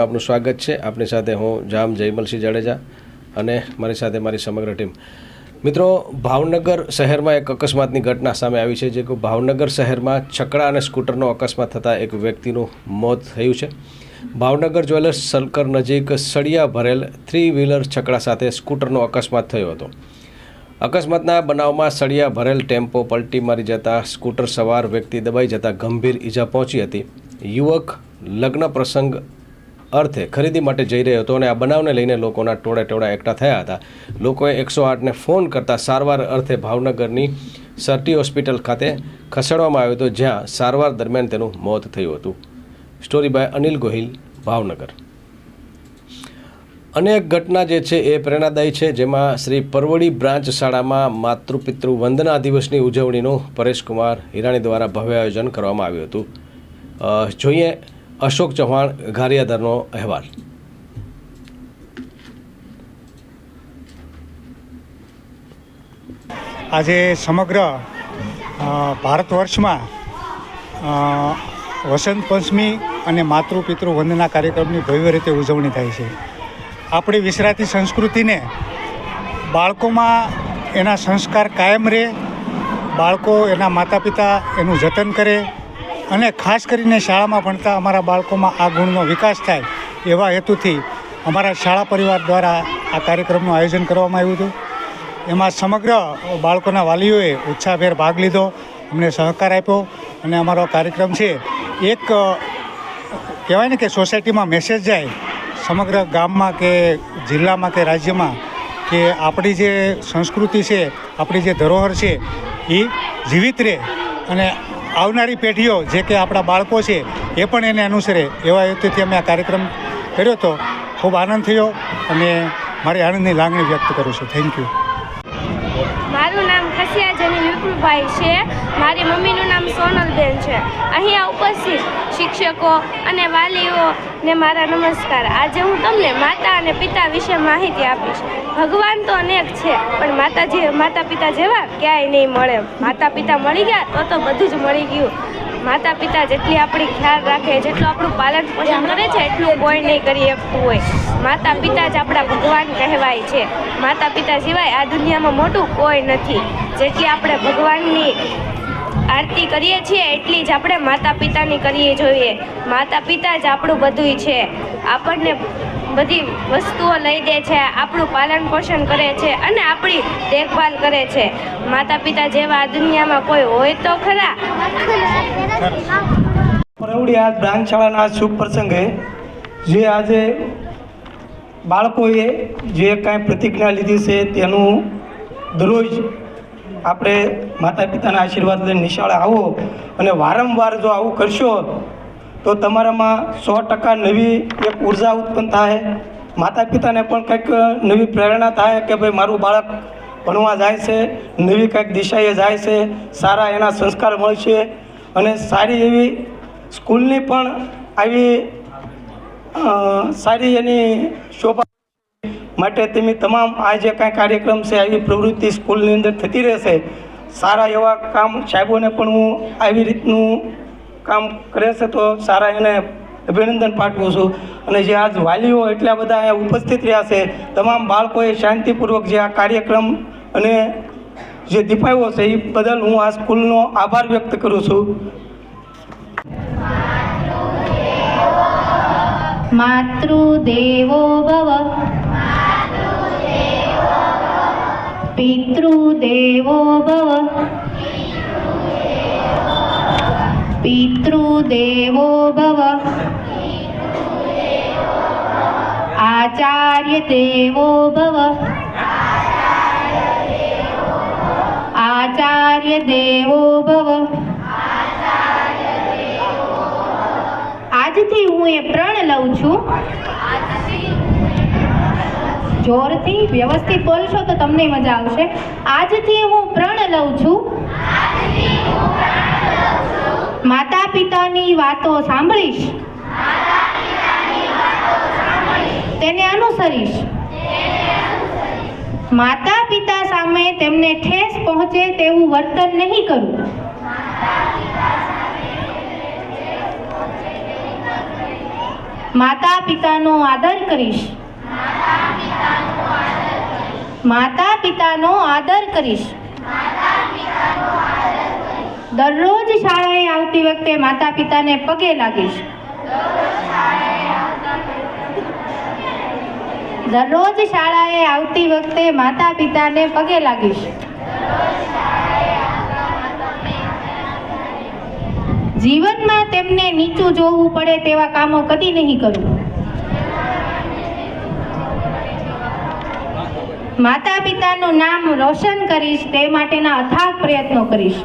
આપનું સ્વાગત છે. આપની સાથે હું જામ જયમલસિંહ જાડેજા અને મારી સાથે મારી સમગ્ર ટીમ. મિત્રો, ભાવનગર શહેરમાં એક અકસ્માતની ઘટના સામે આવી છે, જે ભાવનગર શહેરમાં છકડા અને સ્કૂટરનો અકસ્માત થતાં એક વ્યક્તિનું મોત થયું છે. ભાવનગર જ્વેલર્સ સલકર નજીક સળિયા ભરેલ થ્રી વ્હીલર છકડા સાથે સ્કૂટરનો અકસ્માત થયો હતો. અકસ્માતના બનાવમાં સળિયા ભરેલ ટેમ્પો પલટી મારી જતા સ્કૂટર સવાર વ્યક્તિ દબાઈ જતાં ગંભીર ઈજા પહોંચી હતી. યુવક લગ્ન પ્રસંગ અર્થે ખરીદી માટે જઈ રહ્યો હતો અને આ બનાવને લઈને લોકોના ટોળે ટોળા એકઠા થયા હતા. લોકોએ એકસો આઠને ફોન કરતાં સારવાર અર્થે ભાવનગરની સરટી હોસ્પિટલ ખાતે ખસેડવામાં આવ્યો હતો, જ્યાં સારવાર દરમિયાન તેનું મોત થયું હતું. Story by Anil Gohil, Bhavnagar. અનેક ઘટના જે છે એ પ્રેરણાદાયી છે, જેમાં શ્રી પરવડી બ્રાન્ચ શાળામાં માતૃપિતૃ વંદના દિવસની ઉજવણીનું પરેશકુમાર હિરાણી દ્વારા ભવ્ય આયોજન કરવામાં આવ્યું હતું. જોઈએ અશોક ચૌહાણ ગારિયાદરનો અહેવાલ. આજે સમગ્ર ભારત વર્ષમાં વસંત પંચમી અને માતૃ પિતૃ વંદના કાર્યક્રમની ભવ્ય રીતે ઉજવણી થાય છે. આપણી વિસરાતી સંસ્કૃતિને બાળકોમાં એના સંસ્કાર કાયમ રહે, બાળકો એના માતા પિતા એનું જતન કરે અને ખાસ કરીને શાળામાં ભણતા અમારા બાળકોમાં આ ગુણનો વિકાસ થાય એવા હેતુથી અમારા શાળા પરિવાર દ્વારા આ કાર્યક્રમનું આયોજન કરવામાં આવ્યું હતું. એમાં સમગ્ર બાળકોના વાલીઓએ ઉત્સાહભેર ભાગ લીધો, અમને સહકાર આપ્યો અને અમારો કાર્યક્રમ છે એક, કહેવાય ને કે સોસાયટીમાં મેસેજ જાય સમગ્ર ગામમાં કે જિલ્લામાં કે રાજ્યમાં કે આપણી જે સંસ્કૃતિ છે, આપણી જે ધરોહર છે એ જીવિત રહે અને આવનારી પેઢીઓ જે કે આપણા બાળકો છે, એ પણ એને અનુસરે એવા હેતુથી અમે આ કાર્યક્રમ કર્યો હતો ખૂબ આનંદ થયો અને મારી આનંદની લાગણી વ્યક્ત કરું છું. થેન્ક યુ મારું નામ ખસિયા જની વિપુલભાઈ છે. મારી મમ્મીનું નામ સોનલબેન છે. અહીંયા ઉપસ્થિત શિક્ષકો અને વાલીઓને મારા નમસ્કાર. આજે હું તમને માતા અને પિતા વિશે માહિતી આપીશ. ભગવાન તો અનેક છે, પણ માતાજી માતા પિતા જેવા ક્યાંય નહીં મળે. માતા પિતા મળી ગયા તો તો બધું જ મળી ગયું. માતા પિતા જેટલી આપણી ખ્યાલ રાખે, જેટલું આપણું પાલન પોષણ કરે છે, એટલું કોઈ નહીં કરી શકતું હોય. માતા પિતા જ આપણા ભગવાન કહેવાય છે. માતા પિતા સિવાય આ દુનિયામાં મોટું કોઈ નથી. જેટલી આપણે ભગવાનની આરતી કરીએ છીએ એટલી જ આપણે માતા પિતાની કરીએ જોઈએ. માતા પિતા જ આપણું બધુંય છે. આપણને બધી વસ્તુઓ લઈ દે છે, આપણું પાલન પોષણ કરે છે અને આપણી દેખભાલ કરે છે. માતા પિતા જેવા દુનિયામાં કોઈ હોય તો ખરા. પ્રવડી આ બ્રાન્ચ શાળાના આ શુભ પ્રસંગે જે આજે બાળકોએ જે કાંઈ પ્રતિજ્ઞા લીધી છે તેનું દરરોજ આપણે માતા પિતાના આશીર્વાદ લઈને નિશાળે આવો અને વારંવાર જો આવું કરશો, તો તમારામાં સો ટકા નવી એક ઊર્જા ઉત્પન્ન થાય. માતા પિતાને પણ કંઈક નવી પ્રેરણા થાય કે ભાઈ મારું બાળક ભણવા જાય છે, નવી કંઈક દિશાએ જાય છે, સારા એના સંસ્કાર મળશે અને સારી એવી સ્કૂલની પણ આવી સારી એની શોભા માટે તમે તમામ આ જે કાંઈ કાર્યક્રમ છે આવી પ્રવૃત્તિ સ્કૂલની અંદર થતી રહેશે. સારા એવા કામ સાહેબોને પણ હું આવી રીતનું કામ કરે છે તો સારા એને અભિનંદન પાઠવું છું. અને જે આજ વાલીઓ એટલા બધા અહીંયા ઉપસ્થિત રહ્યા છે, તમામ બાળકોએ શાંતિપૂર્વક જે આ કાર્યક્રમ અને જે દીપાવ્યો છે, એ બદલ હું આ સ્કૂલનો આભાર વ્યક્ત કરું છું. માતૃદેવો ભવ પિતૃદેવો ભવ પિતૃદેવો ભવ આચાર્ય દેવો ભવ આચાર્ય દેવો ભવ આજથી હું એ પ્રણ લઉં છું જોરથી વ્યવસ્થિત બોલશો તો તમને મજા આવશે. આજથી હું પ્રણ લઉં છું. માતા પિતાની વાતો સાંભળીશ. તેને અનુસરીશ. માતા પિતા સામે તેમને ઠેસ પહોંચે તેવું વર્તન નહીં કરું. માતા પિતાનો આદર કરીશ. માતા પિતાનો આદર કરીશ. દરરોજ શાળાએ આવતી વખતે માતા પિતાને પગે લાગીશ. દરરોજ શાળાએ આવતી વખતે માતા પિતાને પગે લાગીશ. જીવનમાં તેમને નીચું જોવું પડે તેવા કામો કદી નહીં કરું. માતા પિતાનું નામ રોશન કરીશ, તે માટેના અથાગ પ્રયત્નો કરીશ.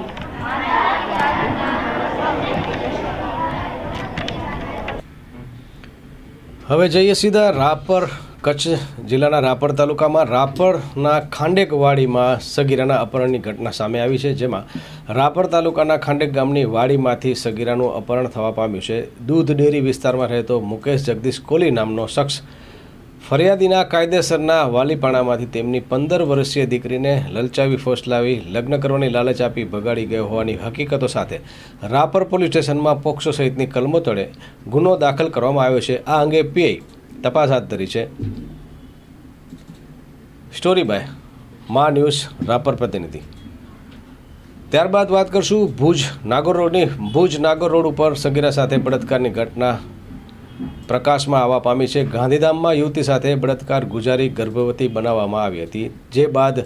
હવે જઈએ સીધા રાપર કચ્છ જિલ્લાના રાપર તાલુકામાં. રાપરના ખાંડેકવાડીમાં સગીરાના અપહરણની ઘટના સામે આવી છે, જેમાં રાપર તાલુકાના ખાંડેક ગામની વાડીમાંથી સગીરાનું અપહરણ થવા પામ્યું છે. દૂધ ડેરી વિસ્તારમાં રહેતો મુકેશ જગદીશ કોલી નામનો શખ્સ ફરિયાદીના કાયદેસરના વાલીપાણામાંથી તેમની પંદર વર્ષીય દીકરીને લલચાવી ફોસલાવી લગ્ન કરવાની લાલચ આપી ભગાડી ગયો હોવાની હકીકતો સાથે રાપર પોલીસ સ્ટેશનમાં પોક્સો સહિતની કલમો તળે ગુનો દાખલ કરવામાં આવ્યો છે. આ અંગે પીઆઈ તપાસ હાથ ધરી છે. Story by Maa news Rapar પ્રતિનિધિ. ત્યારબાદ વાત કરશું ભુજ નાગોર રોડની. ભુજ નાગોર રોડ ઉપર સગીરા સાથે બળાત્કારની ઘટના પ્રકાશમાં આવવા પામી છે. ગાંધીધામમાં યુવતી સાથે બળાત્કાર ગુજારી ગર્ભવતી બનાવવામાં આવી હતી. જે બાદ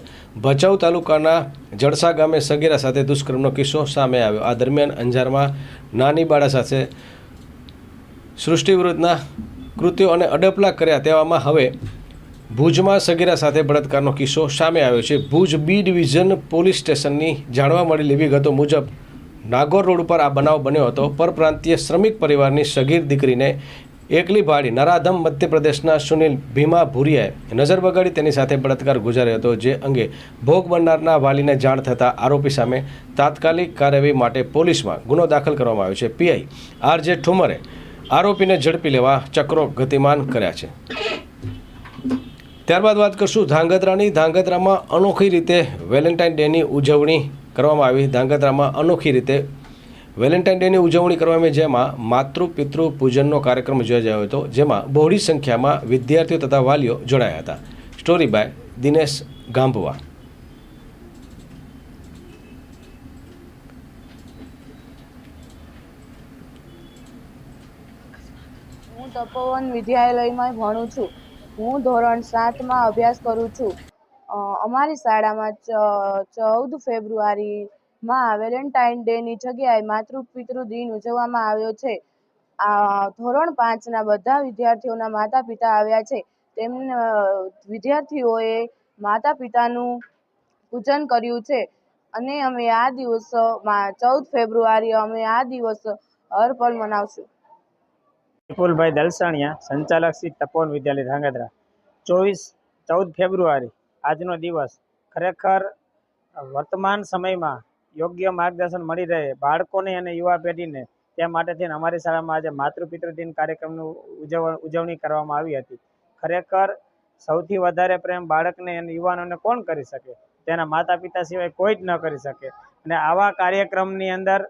ભચાઉ તાલુકાના જડસા ગામે સગીરા સાથે દુષ્કર્મનો કિસ્સો સામે આવ્યો. આ દરમિયાન અંજારમાં નાની બાળા સાથે સૃષ્ટિ વિરુદ્ધના કૃત્યો અને અડપલા કર્યા તેવામાં હવે ભુજમાં સગીરા સાથે બળાત્કારનો કિસ્સો સામે આવ્યો છે. ભુજ બી ડિવિઝન પોલીસ સ્ટેશનની જાણવા મળેલી વિગતો મુજબ, નાગોર રોડ ઉપર આ બનાવ બન્યો હતો. પરપ્રાંતીય શ્રમિક પરિવારની સગીર દીકરીને એકલી ભાડી નરાધમ મધ્યપ્રદેશના સુનિલ ભીમા ભુરિયાએ નજર બગાડી તેની સાથે બળાત્કાર ગુજાર્યો હતો, જે અંગે ભોગ બનનારના વાલીને જાણ થતાં આરોપી સામે તાત્કાલિક કાર્યવાહી માટે પોલીસમાં ગુનો દાખલ કરવામાં આવ્યો છે. પીઆઈ આર જે ઠુમરે આરોપીને ઝડપી લેવા ચક્રો ગતિમાન કર્યા છે. ત્યારબાદ વાત કરશું ધાંગધ્રાની. ધાંગધ્રામાં અનોખી રીતે વેલેન્ટાઇન ડેની ઉજવણી કરવામાં આવી. ધાંગધ્રામાં અનોખી રીતે વેલેન્ટાઇન ડેની ઉજવણી કરવામાં જેમાં માતૃ પિતૃ પૂજનનો કાર્યક્રમ યોજાયો હતો, જેમાં બહોળી સંખ્યામાં વિદ્યાર્થીઓ તથા વાલીઓ જોડાયા હતા. Story by Dinesh Gambhava. હું તપોવન વિદ્યાલયમાં ભણું છું. હું ધોરણ સાતમાં અભ્યાસ કરું છું. અમારી શાળામાં ચૌદ ફેબ્રુઆરીમાં વેલેન્ટાઇન ડેની જગ્યાએ માતૃ પિતૃ દિન ઉજવવામાં આવ્યો છે. આ ધોરણ પાંચના બધા વિદ્યાર્થીઓના માતા પિતા આવ્યા છે. તેમને, વિદ્યાર્થીઓએ માતા પિતાનું પૂજન કર્યું છે. અને અમે આ દિવસ ચૌદ ફેબ્રુઆરી અમે આ દિવસ હર પલ મનાવશું. વિપુલભાઈ દલસાણિયા, સંચાલક શ્રી તપોન વિદ્યાલય ધ્રાંગધ્રા ચોવીસ, ચૌદ ફેબ્રુઆરી, આજનો દિવસ. ખરેખર, વર્તમાન સમયમાં યોગ્ય માર્ગદર્શન મળી રહે. બાળકોને અને યુવા પેઢીને તે માટે થઈને અમારી શાળામાં આજે માતૃ દિન કાર્યક્રમનું ઉજવ ઉજવણી કરવામાં આવી હતી. ખરેખર સૌથી વધારે પ્રેમ બાળકને અને યુવાનોને કોણ કરી શકે? તેના માતા પિતા સિવાય કોઈ જ ન કરી શકે. અને આવા કાર્યક્રમની અંદર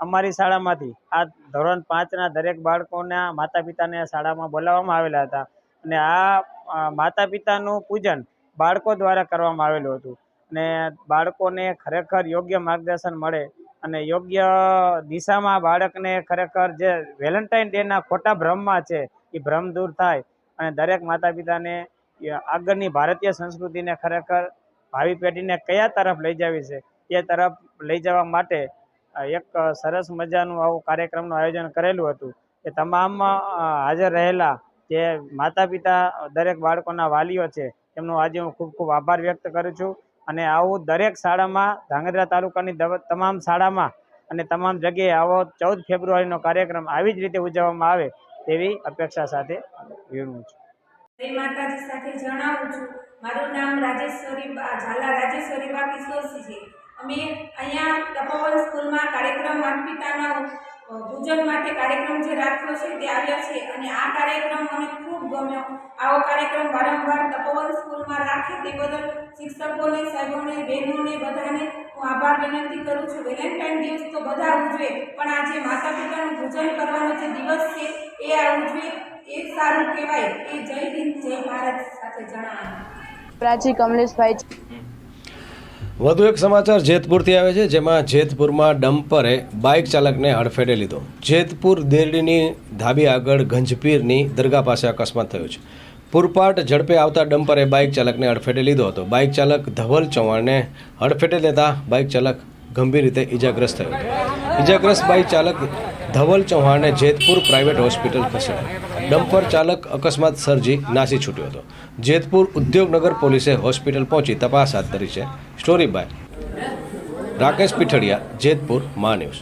અમારી શાળામાંથી આ ધોરણ પાંચના દરેક બાળકોના માતા પિતાને શાળામાં બોલાવવામાં આવેલા હતા. અને આ માતા પિતાનું પૂજન બાળકો દ્વારા કરવામાં આવેલું હતું. અને બાળકોને ખરેખર યોગ્ય માર્ગદર્શન મળે અને યોગ્ય દિશામાં બાળકને ખરેખર જે વેલેન્ટાઇન ડેના ખોટા ભ્રમમાં છે, એ ભ્રમ દૂર થાય અને દરેક માતા પિતાને આગળની ભારતીય સંસ્કૃતિને ખરેખર ભાવિ પેઢીને કયા તરફ લઈ જવી છે, એ તરફ લઈ જવા માટે એક સરસ મજાનું આવું કાર્યક્રમનું આયોજન કરેલું હતું. એ તમામ હાજર રહેલા જે માતા પિતા દરેક બાળકોના વાલીઓ છે, એમનો આજે હું ખૂબ ખૂબ આભાર વ્યક્ત કરું છું. અને આવું દરેક શાળામાં, ધાંગધ્રા તાલુકાની તમામ શાળામાં અને તમામ જગ્યાએ આવો ચૌદ ફેબ્રુઆરીનો કાર્યક્રમ આવી જ રીતે ઉજવવામાં આવે તેવી અપેક્ષા સાથે વિરમું છું. મારું નામ રાજેશ્વરી ઝાલા રાજેશ્વરી બા કિશોરસિંહ છે. અમે અહીંયા તપોવન સ્કૂલમાં કાર્યક્રમ માતા અ, માટે કાર્યક્રમ જે રાખ્યો છે તે આવ્યા છે અને આ કાર્યક્રમ મને ખૂબ ગમ્યો. આવો કાર્યક્રમ વારંવાર તપોવન સ્કૂલમાં રાખે તે બદલ શિક્ષકોને સાહેબોને બહેનોને બધાને હું આભાર વિનંતી કરું છું. વેલેન્ટાઇન દિવસ તો બધા ઉજવે પણ આજે માતા પિતાનું ભોજન કરવાનો જે દિવસ છે એ આ ઉજવે એ સારું કહેવાય. એ જય હિન્દ જય ભારત સાથે જણાવ્યું પ્રાચી કમલેશભાઈ વધુ એક સમાચાર જેતપુરથી આવે છે, જેમાં જેતપુરમાં ડમ્પરે બાઇક ચાલકને હડફેટે લીધો. જેતપુર દેરડીની ધાબી આગળ ગંજપીરની દરગાહ પાસે અકસ્માત થયો છે. પૂરપાટ ઝડપે આવતા ડમ્પરે બાઇક ચાલકને હડફેટે લીધો હતો. બાઇક ચાલક ધવલ ચૌહાણને હડફેટે લેતા બાઇક ચાલક ગંભીર રીતે ઇજાગ્રસ્ત થયો ઇજાગ્રસ્ત બાઇક ચાલક ધવલ ચૌહાણને જેતપુર પ્રાઇવેટ હોસ્પિટલ ખસેડાયો. ડમ્પર ચાલક અકસ્માત સર્જી નાસી છૂટ્યો હતો. જેતપુર ઉદ્યોગનગર પોલીસે હોસ્પિટલ પહોંચી તપાસ હાથ ધરી છે. Story by Rakesh Pithadiya, Jetpur, Maa news.